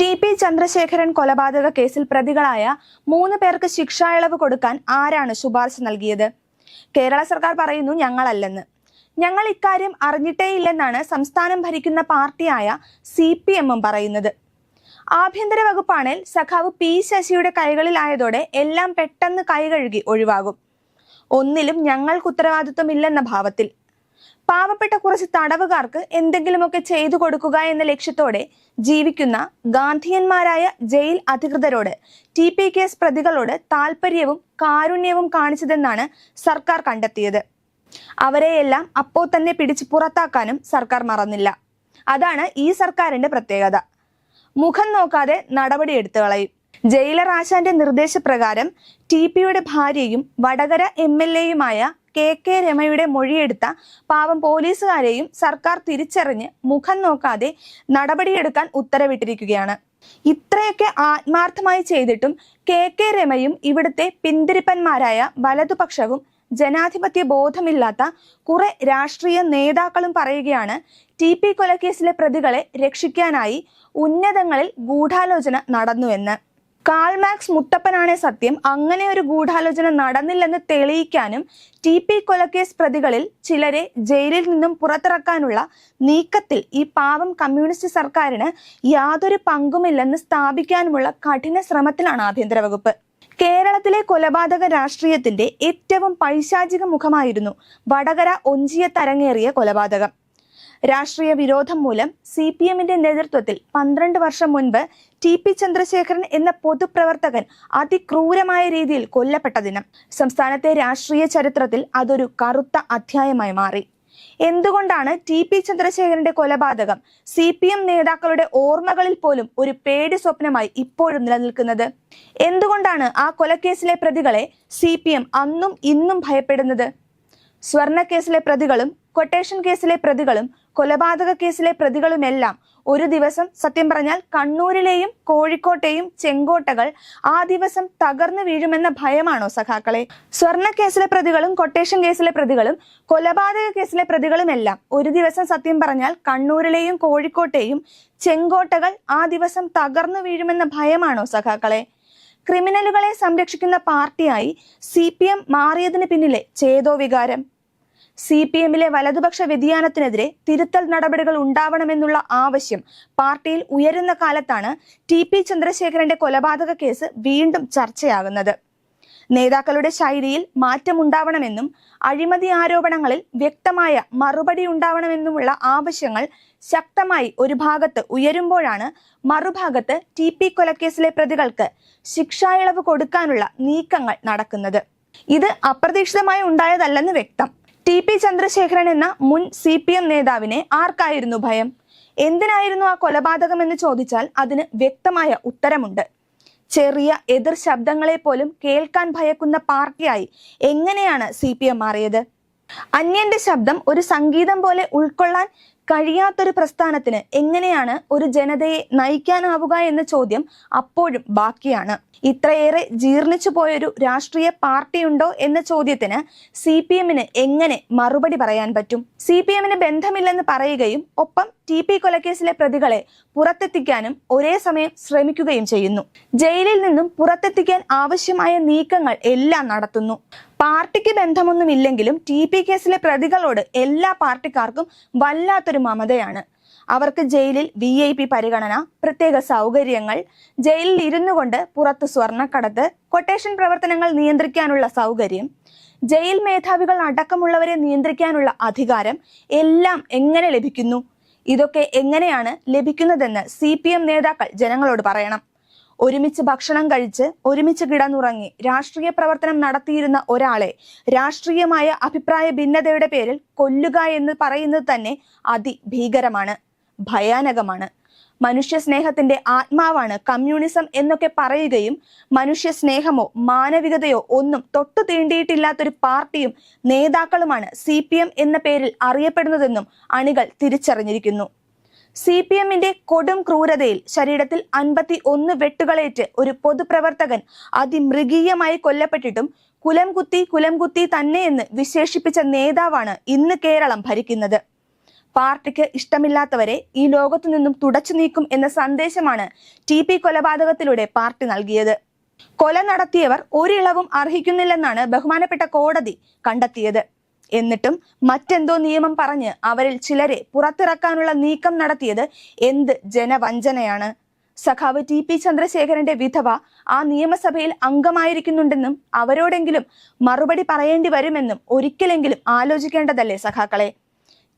T P Chandrasekharan കൊലപാതക കേസിൽ പ്രതികളായ മൂന്ന് പേർക്ക് ശിക്ഷാ ഇളവ് കൊടുക്കാൻ ആരാണ് ശുപാർശ നൽകിയത്? കേരള സർക്കാർ പറയുന്നു ഞങ്ങളല്ലെന്ന്. ഞങ്ങൾ ഇക്കാര്യം അറിഞ്ഞിട്ടേയില്ലെന്നാണ് സംസ്ഥാനം ഭരിക്കുന്ന പാർട്ടിയായ സി പി എമ്മും പറയുന്നത്. ആഭ്യന്തര വകുപ്പാണേൽ സഖാവ് പി ശശിയുടെ കൈകളിലായതോടെ എല്ലാം പെട്ടെന്ന് കൈകഴുകി ഒഴിവാകും. ഒന്നിലും ഞങ്ങൾക്ക് ഉത്തരവാദിത്വമില്ലെന്ന ഭാവത്തിൽ പാവപ്പെട്ട കുറച്ച് തടവുകാർക്ക് എന്തെങ്കിലുമൊക്കെ ചെയ്തു കൊടുക്കുക എന്ന ലക്ഷ്യത്തോടെ ജീവിക്കുന്ന ഗാന്ധിയന്മാരായ ജയിൽ അധികൃതരോട് ടി പി കേസ് പ്രതികളോട് താല്പര്യവും കാരുണ്യവും കാണിച്ചതെന്നാണ് സർക്കാർ കണ്ടെത്തിയത്. അവരെയെല്ലാം അപ്പോൾ തന്നെ പിടിച്ച് പുറത്താക്കാനും സർക്കാർ മറന്നില്ല. അതാണ് ഈ സർക്കാരിന്റെ പ്രത്യേകത. മുഖം നോക്കാതെ നടപടി എടുത്തു കളയും. ജയിലർ ആശാന്റെ നിർദ്ദേശപ്രകാരം ടി പിയുടെ ഭാര്യയും വടകര എം എൽ എയുമായ കെ കെ രമയുടെ മൊഴിയെടുത്ത പാവം പോലീസുകാരെയും സർക്കാർ തിരിച്ചറിഞ്ഞ് മുഖം നോക്കാതെ നടപടിയെടുക്കാൻ ഉത്തരവിട്ടിരിക്കുകയാണ്. ഇത്രയൊക്കെ ആത്മാർത്ഥമായി ചെയ്തിട്ടും കെ കെ രമയും ഇവിടുത്തെ പിന്തിരിപ്പന്മാരായ വലതുപക്ഷവും ജനാധിപത്യ ബോധമില്ലാത്ത കുറെ രാഷ്ട്രീയ നേതാക്കളും പറയുകയാണ് ടി പി കൊലക്കേസിലെ പ്രതികളെ രക്ഷിക്കാനായി ഉന്നതങ്ങളിൽ ഗൂഢാലോചന നടന്നുവെന്ന് കാൾമാക്സ് മുത്തപ്പനാണ് സത്യം. അങ്ങനെ ഒരു ഗൂഢാലോചന നടന്നില്ലെന്ന് തെളിയിക്കാനും ടി പി കൊലക്കേസ് പ്രതികളിൽ ചിലരെ ജയിലിൽ നിന്നും പുറത്തിറക്കാനുള്ള നീക്കത്തിൽ ഈ പാവം കമ്മ്യൂണിസ്റ്റ് സർക്കാരിന് യാതൊരു പങ്കുമില്ലെന്ന് സ്ഥാപിക്കാനുമുള്ള കഠിന ശ്രമത്തിലാണ് ആഭ്യന്തര വകുപ്പ്. കേരളത്തിലെ കൊലപാതക രാഷ്ട്രീയത്തിന്റെ ഏറ്റവും പൈശാചിക മുഖമായിരുന്നു വടകര ഒഞ്ചിയ തരങ്ങേറിയ കൊലപാതകം. രാഷ്ട്രീയ വിരോധം മൂലം സി പി എമ്മിന്റെ നേതൃത്വത്തിൽ പന്ത്രണ്ട് വർഷം മുൻപ് ടി പി ചന്ദ്രശേഖരൻ എന്ന പൊതുപ്രവർത്തകൻ അതിക്രൂരമായ രീതിയിൽ കൊല്ലപ്പെട്ട ദിനം സംസ്ഥാനത്തെ രാഷ്ട്രീയ ചരിത്രത്തിൽ അതൊരു കറുത്ത അധ്യായമായി മാറി. എന്തുകൊണ്ടാണ് ടി പി ചന്ദ്രശേഖരന്റെ കൊലപാതകം സി പി എം നേതാക്കളുടെ ഓർമ്മകളിൽ പോലും ഒരു പേടി സ്വപ്നമായി ഇപ്പോഴും നിലനിൽക്കുന്നത്? എന്തുകൊണ്ടാണ് ആ കൊലക്കേസിലെ പ്രതികളെ സി പി എം അന്നും ഇന്നും ഭയപ്പെടുന്നത്? സ്വർണക്കേസിലെ പ്രതികളും കൊട്ടേഷൻ കേസിലെ പ്രതികളും കൊലപാതക കേസിലെ പ്രതികളുമെല്ലാം ഒരു ദിവസം സത്യം പറഞ്ഞാൽ കണ്ണൂരിലെയും കോഴിക്കോട്ടെയും ചെങ്കോട്ടകൾ ആ ദിവസം തകർന്നു വീഴുമെന്ന ഭയമാണോ സഖാക്കളെ? സ്വർണ കേസിലെ പ്രതികളും കൊട്ടേഷൻ കേസിലെ പ്രതികളും കൊലപാതക കേസിലെ പ്രതികളുമെല്ലാം ഒരു ദിവസം സത്യം പറഞ്ഞാൽ കണ്ണൂരിലെയും കോഴിക്കോട്ടെയും ചെങ്കോട്ടകൾ ആ ദിവസം തകർന്നു വീഴുമെന്ന ഭയമാണോ സഖാക്കളെ? ക്രിമിനലുകളെ സംരക്ഷിക്കുന്ന പാർട്ടിയായി സി പി എം മാറിയതിന് പിന്നിലെ ചേതോ വികാരം. സി പി എമ്മിലെ വലതുപക്ഷ വ്യതിയാനത്തിനെതിരെ തിരുത്തൽ നടപടികൾ ഉണ്ടാവണമെന്നുള്ള ആവശ്യം പാർട്ടിയിൽ ഉയരുന്ന കാലത്താണ് ടി പി ചന്ദ്രശേഖരന്റെ കൊലപാതക കേസ് വീണ്ടും ചർച്ചയാകുന്നത്. നേതാക്കളുടെ ശൈലിയിൽ മാറ്റമുണ്ടാവണമെന്നും അഴിമതി ആരോപണങ്ങളിൽ വ്യക്തമായ മറുപടി ഉണ്ടാവണമെന്നുമുള്ള ആവശ്യങ്ങൾ ശക്തമായി ഒരു ഭാഗത്ത് ഉയരുമ്പോഴാണ് മറുഭാഗത്ത് ടി പി കൊലക്കേസിലെ പ്രതികൾക്ക് ശിക്ഷാ ഇളവ് കൊടുക്കാനുള്ള നീക്കങ്ങൾ നടക്കുന്നത്. ഇത് അപ്രതീക്ഷിതമായി ഉണ്ടായതല്ലെന്ന് വ്യക്തം. ടി പി ചന്ദ്രശേഖരൻ എന്ന മുൻ സി പി എം നേതാവിനെ ആർക്കായിരുന്നു ഭയം? എന്തിനായിരുന്നു ആ കൊലപാതകം എന്ന് ചോദിച്ചാൽ അതിന് വ്യക്തമായ ഉത്തരമുണ്ട്. ചെറിയ എതിർ ശബ്ദങ്ങളെ പോലും കേൾക്കാൻ ഭയക്കുന്ന പാർട്ടിയായി എങ്ങനെയാണ് സി പി എം മാറിയത്? അന്യന്റെ ശബ്ദം ഒരു സംഗീതം പോലെ ഉൾക്കൊള്ളാൻ കഴിയാത്തൊരു പ്രസ്ഥാനത്തിന് എങ്ങനെയാണ് ഒരു ജനതയെ നയിക്കാനാവുക എന്ന ചോദ്യം അപ്പോഴും ബാക്കിയാണ്. ഇത്രയേറെ ജീർണിച്ചു പോയൊരു രാഷ്ട്രീയ പാർട്ടിയുണ്ടോ എന്ന ചോദ്യത്തിന് സി പി എമ്മിന് എങ്ങനെ മറുപടി പറയാൻ പറ്റും? സി പി എമ്മിന് ബന്ധമില്ലെന്ന് പറയുകയും ഒപ്പം ടി പി കൊലക്കേസിലെ പ്രതികളെ പുറത്തെത്തിക്കാനും ഒരേ സമയം ശ്രമിക്കുകയും ചെയ്യുന്നു. ജയിലിൽ നിന്നും പുറത്തെത്തിക്കാൻ ആവശ്യമായ നീക്കങ്ങൾ എല്ലാം നടത്തുന്നു. പാർട്ടിക്ക് ബന്ധമൊന്നുമില്ലെങ്കിലും ടി പി കേസിലെ പ്രതികളോട് എല്ലാ പാർട്ടിക്കാർക്കും വല്ലാത്തൊരു മമതയാണ്. അവർക്ക് ജയിലിൽ വി ഐ പി പരിഗണന പ്രത്യേക സൗകര്യങ്ങൾ ജയിലിൽ ഇരുന്നു കൊണ്ട് പുറത്ത് സ്വർണക്കടത്ത് കൊട്ടേഷൻ പ്രവർത്തനങ്ങൾ നിയന്ത്രിക്കാനുള്ള സൗകര്യം ജയിൽ മേധാവികൾ അടക്കമുള്ളവരെ നിയന്ത്രിക്കാനുള്ള അധികാരം എല്ലാം എങ്ങനെ ലഭിക്കുന്നു? ഇതൊക്കെ എങ്ങനെയാണ് ലഭിക്കുന്നതെന്ന് സി പി എം നേതാക്കൾ ജനങ്ങളോട് പറയണം. ഒരുമിച്ച് ഭക്ഷണം കഴിച്ച് ഒരുമിച്ച് കിടന്നുറങ്ങി രാഷ്ട്രീയ പ്രവർത്തനം നടത്തിയിരുന്ന ഒരാളെ രാഷ്ട്രീയമായ അഭിപ്രായ ഭിന്നതയുടെ പേരിൽ കൊല്ലുക എന്ന് പറയുന്നത് തന്നെ അതിഭീകരമാണ് ഭയാനകമാണ്. മനുഷ്യ സ്നേഹത്തിന്റെ ആത്മാവാണ് കമ്മ്യൂണിസം എന്നൊക്കെ പറയുകയും മനുഷ്യ സ്നേഹമോ മാനവികതയോ ഒന്നും തൊട്ടു തീണ്ടിയിട്ടില്ലാത്തൊരു പാർട്ടിയും നേതാക്കളുമാണ് സി എന്ന പേരിൽ അറിയപ്പെടുന്നതെന്നും അണികൾ തിരിച്ചറിഞ്ഞിരിക്കുന്നു. സി പി എമ്മിന്റെ കൊടും ക്രൂരതയിൽ ശരീരത്തിൽ അൻപത്തി ഒന്ന് വെട്ടുകളേറ്റ് ഒരു പൊതുപ്രവർത്തകൻ അതിമൃഗീയമായി കൊല്ലപ്പെട്ടിട്ടും കുലം കുത്തി കുലം കുത്തി തന്നെ എന്ന് വിശേഷിപ്പിച്ച നേതാവാണ് ഇന്ന് കേരളം ഭരിക്കുന്നത്. പാർട്ടിക്ക് ഇഷ്ടമില്ലാത്തവരെ ഈ ലോകത്തു നിന്നും തുടച്ചു നീക്കും എന്ന സന്ദേശമാണ് ടി പി കൊലപാതകത്തിലൂടെ പാർട്ടി നൽകിയത്. കൊല നടത്തിയവർ ഒരിളവും അർഹിക്കുന്നില്ലെന്നാണ് ബഹുമാനപ്പെട്ട കോടതി കണ്ടെത്തിയത്. എന്നിട്ടും മറ്റെന്തോ നിയമം പറഞ്ഞ് അവരിൽ ചിലരെ പുറത്തിറക്കാനുള്ള നീക്കം നടത്തിയത് എന്ത് ജനവഞ്ചനയാണ്. സഖാവ് ടി പി ചന്ദ്രശേഖരന്റെ വിധവ ആ നിയമസഭയിൽ അംഗമായിരിക്കുന്നുണ്ടെന്നും അവരോടെങ്കിലും മറുപടി പറയേണ്ടി വരുമെന്നും ഒരിക്കലെങ്കിലും ആലോചിക്കേണ്ടതല്ലേ സഖാക്കളെ?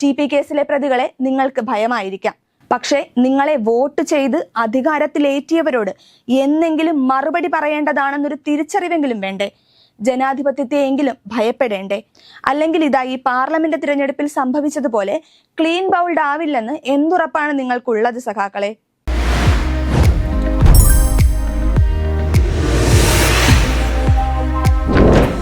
ടി പി കേസിലെ പ്രതികളെ നിങ്ങൾക്ക് ഭയമായിരിക്കാം. പക്ഷേ നിങ്ങളെ വോട്ട് ചെയ്ത് അധികാരത്തിലേറ്റിയവരോട് എന്നെങ്കിലും മറുപടി പറയേണ്ടതാണെന്നൊരു തിരിച്ചറിവെങ്കിലും വേണ്ടേ? ജനാധിപത്യത്തെയെങ്കിലും ഭയപ്പെടേണ്ടേ? അല്ലെങ്കിൽ ഇതാ ഈ പാർലമെന്റ് തിരഞ്ഞെടുപ്പിൽ സംഭവിച്ചതുപോലെ ക്ലീൻ ബൗൾഡ് ആവില്ലെന്ന് എന്തുറപ്പാണ് നിങ്ങൾക്കുള്ളത് സഖാക്കളെ?